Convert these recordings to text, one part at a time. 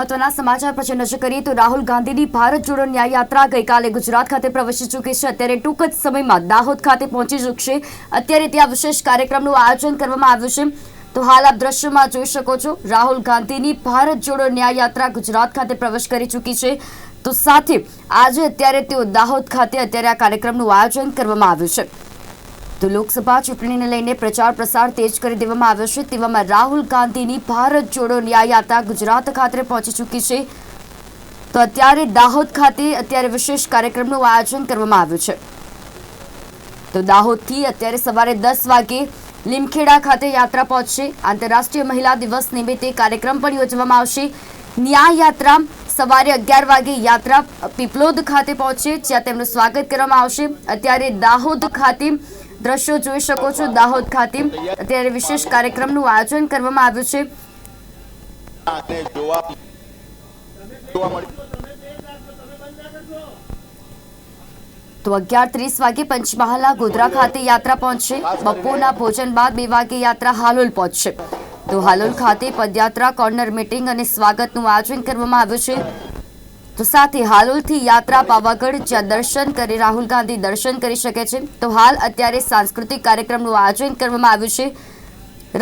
મહત્વના સમાચાર પછી નજર કરીએ તો રાહુલ ગાંધીની ભારત જોડો ન્યાય યાત્રા ગઈકાલે ગુજરાત ખાતે પ્રવેશી ચૂકી છે. અત્યારે ટૂંક જ સમયમાં દાહોદ ખાતે પહોંચી ચૂકશે. અત્યારે ત્યાં વિશેષ કાર્યક્રમનું આયોજન કરવામાં આવ્યું છે. તો હાલ આપ દ્રશ્યમાં જોઈ શકો છો, રાહુલ ગાંધીની ભારત જોડો ન્યાય યાત્રા ગુજરાત ખાતે પ્રવેશ કરી ચૂકી છે. તો સાથે આજે અત્યારે તેઓ દાહોદ ખાતે અત્યારે આ કાર્યક્રમનું આયોજન કરવામાં આવ્યું છે. તો લોકસભા ચૂંટણીને લઈને પ્રચાર પ્રસાર તેજ કરી દેવામાં આવ્યો છે. તેવામાં રાહુલ ગાંધીની ભારત જોડો ન્યાય ગુજરાત ખાતે પહોંચી ચૂકી છે. તો અત્યારે દાહોદ ખાતે અત્યારે વિશેષ કાર્યક્રમનું આયોજન કરવામાં આવ્યું છે. તો દાહોદથી અત્યારે સવારે દસ વાગે લીમખેડા ખાતે યાત્રા પહોંચશે. આંતરરાષ્ટ્રીય મહિલા દિવસ નિમિત્તે કાર્યક્રમ પણ યોજવામાં આવશે. ન્યાય યાત્રા સવારે અગિયાર વાગે યાત્રા પીપલોદ ખાતે પહોંચશે, જ્યાં તેમનું સ્વાગત કરવામાં આવશે. અત્યારે દાહોદ ખાતે દ્રશ્યો જોઈ શકો છો. દાહોદ ખાતે અત્યારે વિશેષ કાર્યક્રમનું આયોજન કરવામાં આવ્યું છે. તો અગિયાર ત્રીસ વાગે પંચમહાલના ગોધરા ખાતે યાત્રા પહોંચશે. બપોરના ભોજન બાદ બે વાગે યાત્રા હાલોલ પહોંચશે. તો હાલોલ ખાતે પદયાત્રા કોર્નર મીટિંગ અને સ્વાગતનું આયોજન કરવામાં આવ્યું છે. તો સાથે હાલોલથી યાત્રા પાવાગઢ જ્યાં દર્શન કરી રાહુલ ગાંધી દર્શન કરી શકે છે તો હાલ અત્યારે સાંસ્કૃતિક કાર્યક્રમનું આયોજન કરવામાં આવ્યું છે.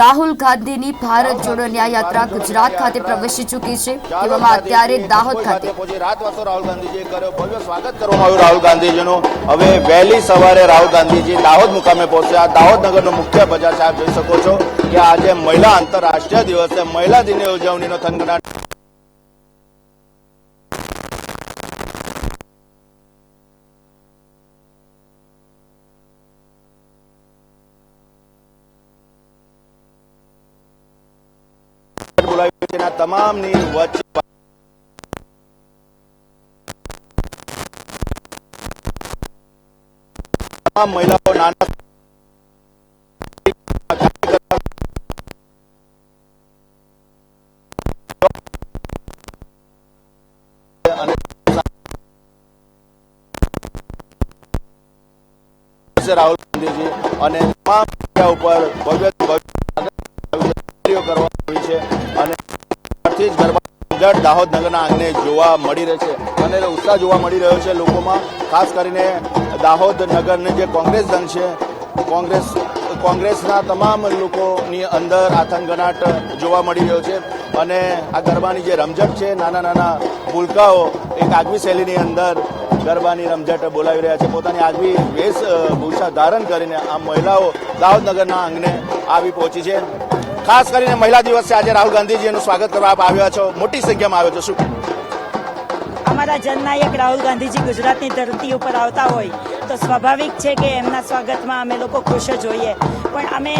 રાહુલ ગાંધીની ભારત જોડો ન્યાય યાત્રા ગુજરાત ખાતે પ્રવેશી ચૂકી છે. તેવામાં અત્યારે દાહોદ ખાતે. રાતવાસો રાહુલ ગાંધીજીએ કર્યો. ભવ્ય સ્વાગત કરવામાં આવ્યું રાહુલ ગાંધીજીનું. હવે વહેલી સવારે રાહુલ ગાંધીજી દાહોદ મુકામે પહોંચ્યા. દાહોદ નગરનો મુખ્ય બજાર સાહેબ જોઈ શકો છો કે આજે મહિલા આંતરરાષ્ટ્રીય દિવસે મહિલા દિનની ઉજવણીનો થનગનાટ તમામની વચ્ચે તમામ મહિલાઓ નાના રાહુલ ગાંધીજી અને તમામ જગ્યા ઉપર ભવ્ય ગરબા દાહોદ નગરના આંગણે જોવા મળી રહે છે. અને ઉત્સાહ જોવા મળી રહ્યો છે લોકોમાં, ખાસ કરીને દાહોદ નગરને જે કોંગ્રેસ દંગ છે, કોંગ્રેસ, કોંગ્રેસના તમામ લોકોની અંદર આથનગનાટ જોવા મળી રહ્યો છે. અને આ ગરબાની જે રમઝટ છે, નાના નાના ભૂલકાઓ એક આગવી શૈલીની અંદર ગરબાની રમઝટ બોલાવી રહ્યા છે. પોતાની આગવી વેશભૂષા ધારણ કરીને આ મહિલાઓ દાહોદનગરના આંગણે આવી પહોંચી છે. ખાસ કરીને મહિલા દિવસે આજે રાહુલ ગાંધીજીનું સ્વાગત કરવા આવ્યા છો. મોટી સંખ્યામાં આવ્યો છો. શું અમારા જનનાયક રાહુલ ગાંધીજી ગુજરાતની ધરતી ઉપર આવતા હોય તો સ્વાભાવિક છે કે એમના સ્વાગતમાં અમે લોકો ખુશ જ હોઈએ. પણ અમે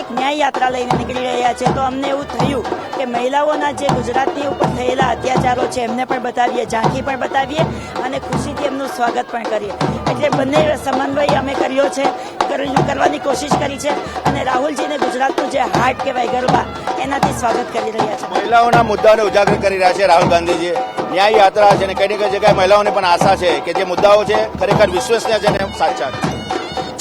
એક ન્યાય યાત્રા લઈને નીકળી રહ્યા છીએ તો અમને એવું થયું કે મહિલાઓના જે ગુજરાતની ઉપર થયેલા અત્યાચારો છે, એમને પણ બતાવીએ, ઝાંખી પણ બતાવીએ અને ખુશીથી એમનું સ્વાગત પણ કરીએ. એટલે બંને સમન્વય અમે કર્યો છે, કરી- કરવાની કોશિશ કરી છે અને રાહુલજીને ગુજરાતનું જે હાર્ટ કહેવાય, ગરબા, એનાથી સ્વાગત કરી રહ્યા છે. મહિલાઓના મુદ્દાઓને ઉજાગર કરી રહ્યા છે રાહુલ ગાંધીજી. ન્યાય યાત્રા છે અને કઈ કઈ જગ્યાએ મહિલાઓને પણ આશા છે કે જે મુદ્દાઓ છે, ખરેખર વિશ્વસનીય છે અને સાચા છે.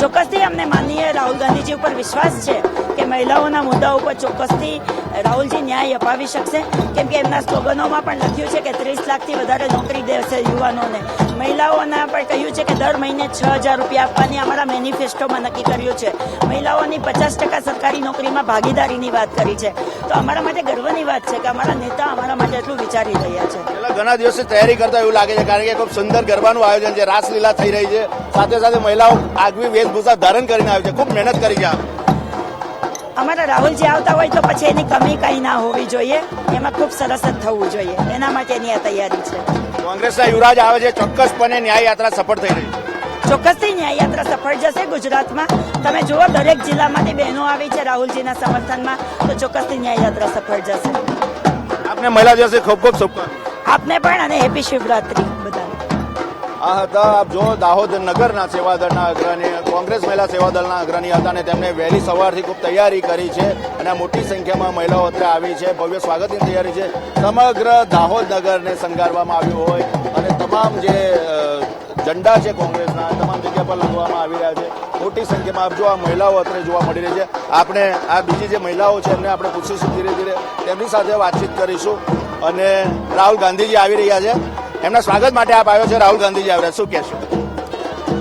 ચોક્કસથી અમને માનનીય રાહુલ ગાંધીજી ઉપર વિશ્વાસ છે કે મહિલાઓના મુદ્દા ઉપર ચોક્કસથી રાહુલજી ન્યાય અપાવી શકશે. કેમ કે એમના સ્લોગનોમાં પણ લખ્યું છે કે ત્રીસ લાખથી વધારે નોકરી દેશે યુવાનોને. મહિલાઓના પણ કહ્યું છે કે દર મહિને છ હજાર રૂપિયા આપવાની અમારા મેનિફેસ્ટોમાં નક્કી કર્યું છે. મહિલાઓની પચાસ ટકા સરકારી નોકરીમાં ભાગીદારીની વાત કરી છે. તો અમારા માટે ગર્વની વાત છે કે અમારા નેતા અમારા માટે એટલું વિચારી રહ્યા છે. ઘણા દિવસથી તૈયારી કરતા એવું લાગે છે, કારણ કે ખૂબ સુંદર ગરબાનું આયોજન છે, રાસલીલા થઈ રહી છે. સાથે સાથે મહિલાઓ આગવી વેશભૂષા ધારણ કરીને આવી છે. ખૂબ મહેનત કરી છે અમારા રાહુલજી આવતા હોય તો પછી એની કમી કઈ ના હોવી જોઈએ. એમાં ખૂબ સરસ જ થવું જોઈએ. એના માટેની આ તૈયારી છે. કોંગ્રેસના યુવરાજ આવે છે ચોક્કસપણે ન્યાય યાત્રા સફળ થઈ રહી છે. ચોક્કસથી ન્યાય યાત્રા સફળ જશે ગુજરાતમાં. તમે જુઓ દરેક જિલ્લામાંથી બહેનો આવી છે રાહુલજીના સમર્થનમાં. તો ચોક્કસથી ન્યાય યાત્રા સફળ જશે. આપને મહિલા દિવસે ખૂબ ખૂબ શુભકામના આપને પણ અને હેપી શિવરાત્રી. આ હતા આપ જો દાહોદ નગરના સેવાદળના અગ્રણી, કોંગ્રેસ મહિલા સેવાદળના અગ્રણી હતા અને તેમણે વહેલી સવારથી ખૂબ તૈયારી કરી છે અને મોટી સંખ્યામાં મહિલાઓ અત્રે આવી છે. ભવ્ય સ્વાગતની તૈયારી છે. સમગ્ર દાહોદ નગરને શણગારવામાં આવ્યું હોય અને તમામ જે ઝંડા છે કોંગ્રેસના, તમામ જગ્યા પર લગાવવામાં આવી રહ્યા છે. મોટી સંખ્યામાં આપ જો આ મહિલાઓ અત્રે જોવા મળી રહી છે. આપણે, આ બીજી જે મહિલાઓ છે એમને આપણે પૂછીશું ધીરે ધીરે. તેમની સાથે વાતચીત કરીશું અને રાહુલ ગાંધીજી આવી રહ્યા છે. એમના સ્વાગત માટે આપ આવ્યો છે રાહુલ ગાંધીજી આવ્યા શું કહેશો?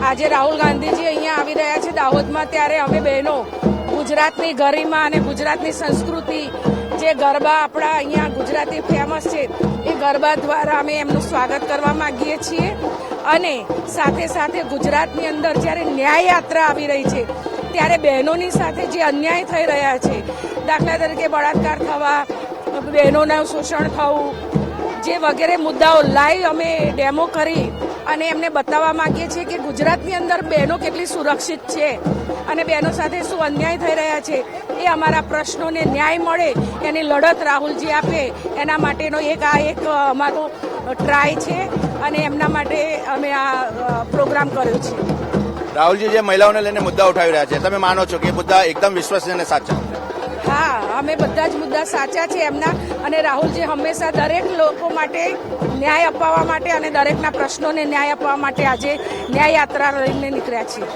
આજે રાહુલ ગાંધીજી અહીંયા આવી રહ્યા છે દાહોદમાં ત્યારે અમે બહેનો, ગુજરાતની ગરિમા અને ગુજરાતની સંસ્કૃતિ, જે ગરબા આપણા અહીંયા ગુજરાતી ફેમસ છે, એ ગરબા દ્વારા અમે એમનું સ્વાગત કરવા માંગીએ છીએ. અને સાથે સાથે ગુજરાતની અંદર જ્યારે ન્યાય યાત્રા આવી રહી છે, ત્યારે બહેનોની સાથે જે અન્યાય થઈ રહ્યા છે, દાખલા તરીકે બળાત્કાર થવા, બહેનોનું શોષણ થવું જે વગેરે મુદ્દાઓ લાઈવ અમે ડેમો કરી અને એમને બતાવવા માંગીએ છીએ કે ગુજરાતની અંદર બહેનો કેટલી સુરક્ષિત છે અને બહેનો સાથે શું અન્યાય થઈ રહ્યા છે એ અમારા પ્રશ્નોને ન્યાય મળે, એની લડત રાહુલજી આપે, એના માટેનો એક આ એક અમારો ટ્રાય છે અને એમના માટે અમે આ પ્રોગ્રામ કર્યો છે. રાહુલજી, જે મહિલાઓને લઈને મુદ્દા ઉઠાવી રહ્યા છે, તમે માનો છો કે મુદ્દા એકદમ વિશ્વસનીય અને સાચા હા અમે બધા જ મુદ્દા સાચા છે એમના. અને રાહુલજી હંમેશા દરેક લોકો માટે ન્યાય અપાવવા માટે અને દરેકના પ્રશ્નોને ન્યાય અપાવવા માટે આજે ન્યાય યાત્રા લઈને નીકળ્યા છીએ.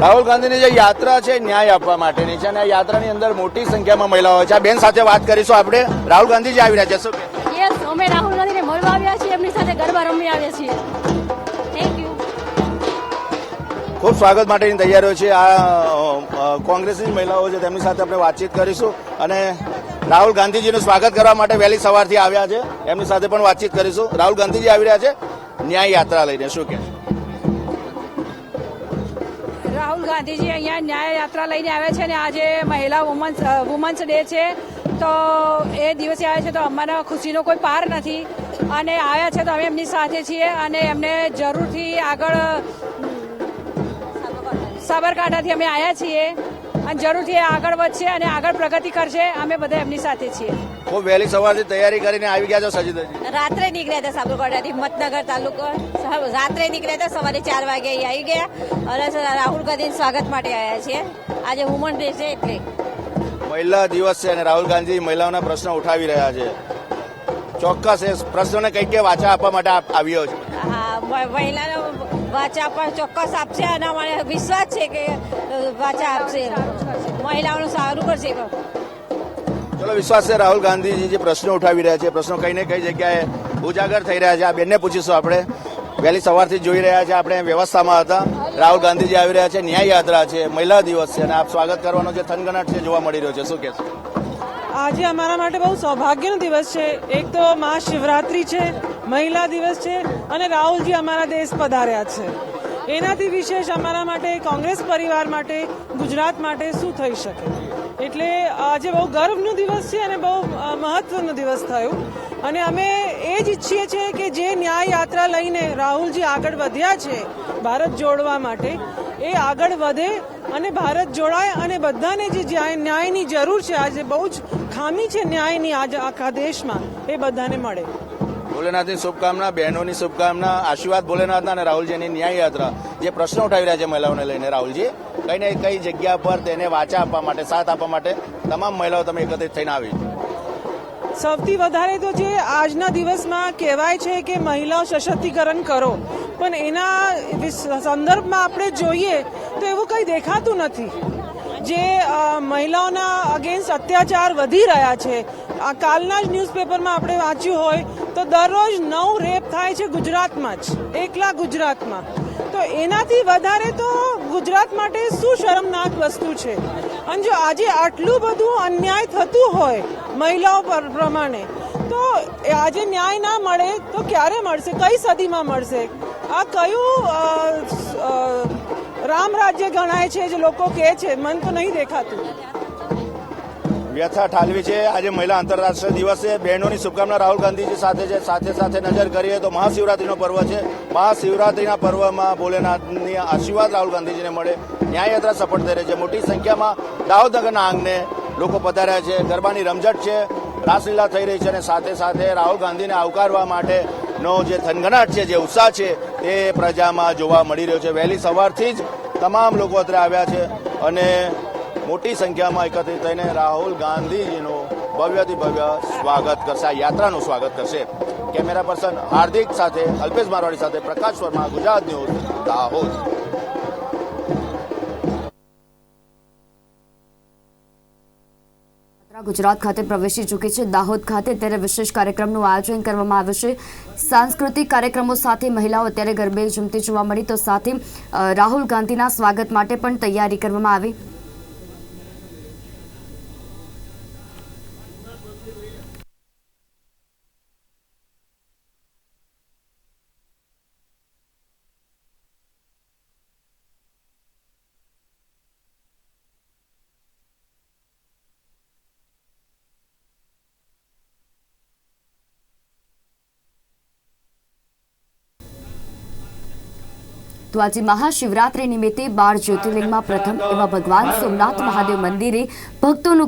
રાહુલ ગાંધીની જે યાત્રા છે ન્યાય આપવા માટેની છે અને આ યાત્રાની અંદર મોટી સંખ્યામાં મહિલાઓ છે. આ બેન સાથે વાત કરીશું આપણે. રાહુલ ગાંધીજી આવી રહ્યા છે. શું યસ અમે રાહુલ ગાંધીને મળવા આવ્યા છીએ. એમની સાથે ગરબા રમી આવ્યા છીએ. ખૂબ સ્વાગત માટેની તૈયારીઓ છે. આ કોંગ્રેસની મહિલાઓ છે, તેમની સાથે આપણે વાતચીત કરીશું અને રાહુલ ગાંધીજીનું સ્વાગત કરવા માટે વહેલી સવારથી આવ્યા છે. એમની સાથે પણ વાતચીત કરીશું. રાહુલ ગાંધીજી આવી રહ્યા છે. ન્યાય યાત્રા લઈને શું કહે રાહુલ ગાંધીજી અહીંયા ન્યાય યાત્રા લઈને આવ્યા છે અને આજે મહિલા વુમન્સ વુમન્સ ડે છે. તો એ દિવસે આવ્યા છે તો અમારા ખુશીનો કોઈ પાર નથી. અને આવ્યા છે તો અમે એમની સાથે છીએ અને એમને જરૂરથી આગળ સાબરકાંઠાથી અમે આવ્યા છીએ અને જરૂરથી આગળ વધશે અને આગળ પ્રગતિ કરશે. અમે બધા એમની સાથે છીએ. ખૂબ વહેલી સવારથી તૈયારી કરીને આવી ગયા છો સજીદાજી? રાત્રે નીકળ્યા હતા સાબરકાંઠાથી મતનગર તાલુકો. રાત્રે નીકળ્યા હતા સવારે ચાર વાગે આવી ગયા. અને રાહુલ ગાંધી સ્વાગત માટે આવ્યા છીએ. આજે વુમન ડે છે એટલે. મહિલા દિવસ છે અને રાહુલ ગાંધી મહિલાઓના પ્રશ્નો ઉઠાવી રહ્યા છે. ચોક્કસ એ પ્રશ્નોને કઈ કઈ વાચા આપવા માટે આવ્યો છે. હા મહિલાને વાચા પણ ચોક્કસ આપશે અને મને વિશ્વાસ છે કે વાચા આપશે. મહિલાઓનું સારું કરશે. ચલો વિશ્વાસ છે રાહુલ ગાંધીજી જે પ્રશ્નો ઉઠાવી રહ્યા છે. પ્રશ્નો કઈ ને કઈ જગ્યાએ ઉજાગર થઈ રહ્યા છે. આ બેનને પૂછીશું આપણે. વહેલી સવારથી જોઈ રહ્યા છે આપણે વ્યવસ્થામાં હતા. રાહુલ ગાંધીજી આવી રહ્યા છે. ન્યાય યાત્રા છે. મહિલા દિવસ છે અને આપ સ્વાગત કરવાનો જે થનગનાટ છે જોવા મળી રહ્યો છે. શું કહેશો આજે અમારા માટે બહુ સૌભાગ્યનો દિવસ છે. એક તો મહાશિવરાત્રિ છે. મહિલા દિવસ છે અને રાહુલજી અમારા દેશ પધાર્યા છે. એનાથી વિશેષ અમારા માટે કોંગ્રેસ પરિવાર માટે, ગુજરાત માટે શું થઈ શકે? એટલે આજે બહુ ગર્વનો દિવસ છે અને બહુ મહત્વનો દિવસ થયો. અને અમે એ જ ઈચ્છીએ છીએ કે જે ન્યાય યાત્રા લઈને રાહુલજી આગળ વધ્યા છે ભારત જોડવા માટે, એ આગળ વધે અને ભારત જોડાય અને બધાને જે ન્યાયની જરૂર છે, આજે બહુ જ ખામી છે ન્યાયની આજે આખા દેશમાં, એ બધાને મળે. ભોલેનાથની શુભકામના, બહેનોની શુભકામના, આશીર્વાદ ભોલેનાથના અને રાહુલજીની ન્યાય યાત્રા. જે પ્રશ્નો ઉઠાવી રહ્યા છે મહિલાઓને લઈને. રાહુલજી, કઈ ને કઈ જગ્યા પર તેને વાચા આપવા માટે, સાથ આપવા માટે તમામ મહિલાઓ તમે એકત્રિત થઈને આવી સૌથી વધારે તો જે આજના દિવસમાં કહેવાય છે કે મહિલાઓ સશક્તિકરણ કરો. પણ એના સંદર્ભમાં આપણે જોઈએ તો એવું કંઈ દેખાતું નથી. જે મહિલાઓના અગેન્સ્ટ અત્યાચાર વધી રહ્યા છે. કાલના જ ન્યૂઝપેપરમાં આપણે વાંચ્યું હોય તો દરરોજ નવ રેપ થાય છે ગુજરાતમાં જ, એકલા ગુજરાતમાં. તો એનાથી વધારે તો ગુજરાત માટે શું શરમનાક વસ્તુ છે? અને જો આજે આટલું બધું અન્યાય થતું હોય મહિલાઓ પર પ્રમાણે, તો આજે ન્યાય ના મળે તો ક્યારે મળશે? કઈ સદીમાં મળશે? આ કયું રામ રાજ્ય ગણાય છે જે લોકો કહે છે, મન તો નહીં દેખાતું. વ્યથા ઠાલવી છે. આજે મહિલા આંતરરાષ્ટ્રીય દિવસે બહેનોની શુભકામના રાહુલ ગાંધીજી સાથે છે. સાથે સાથે નજર કરીએ તો મહાશિવરાત્રીનો પર્વ છે. મહાશિવરાત્રીના પર્વમાં ભોલેનાથની આશીર્વાદ રાહુલ ગાંધીજીને મળે. ન્યાય યાત્રા સફળ થઈ રહી છે. મોટી સંખ્યામાં દાહોદનગરના આંગણે લોકો પધાર્યા છે. ગરબાની રમઝટ છે. રાસલીલા થઈ રહી છે અને સાથે સાથે રાહુલ ગાંધીને આવકારવા માટેનો જે થનગનાટ છે, જે ઉત્સાહ છે, તે પ્રજામાં જોવા મળી રહ્યો છે. વહેલી સવારથી જ તમામ લોકો અત્રે આવ્યા છે અને મોટી સંખ્યામાં એકત્રિત થઈને રાહુલ ગાંધીજીનું ભવ્યથી ભવ્ય સ્વાગત કરશે. આ યાત્રાનું સ્વાગત કરશે. કેમેરા પર્સન હાર્દિક સાથે અલ્પેશ મારવાડી સાથે પ્રકાશ વર્મા, ગુજરાત ન્યૂઝ, દાહોદ. ગુજરાત ખાતે પ્રવેશી ચૂકી છે. દાહોદ ખાતે ત્યારે વિશેષ કાર્યક્રમનું આયોજન કરવામાં આવ્યું છે. સાંસ્કૃતિક કાર્યક્રમો સાથે મહિલાઓ અત્યારે ગરબે ઝૂમતી જોવા મળી, તો સાથે રાહુલ ગાંધીના સ્વાગત માટે પણ તૈયારી કરવામાં આવી. તો આજે મહાશિવરાત્રી નિમિત્તે બાર જ્યોતિર્લિંગમાં પ્રથમ એવા ભગવાન સોમનાથ મહાદેવ મંદિરે ભક્તોનું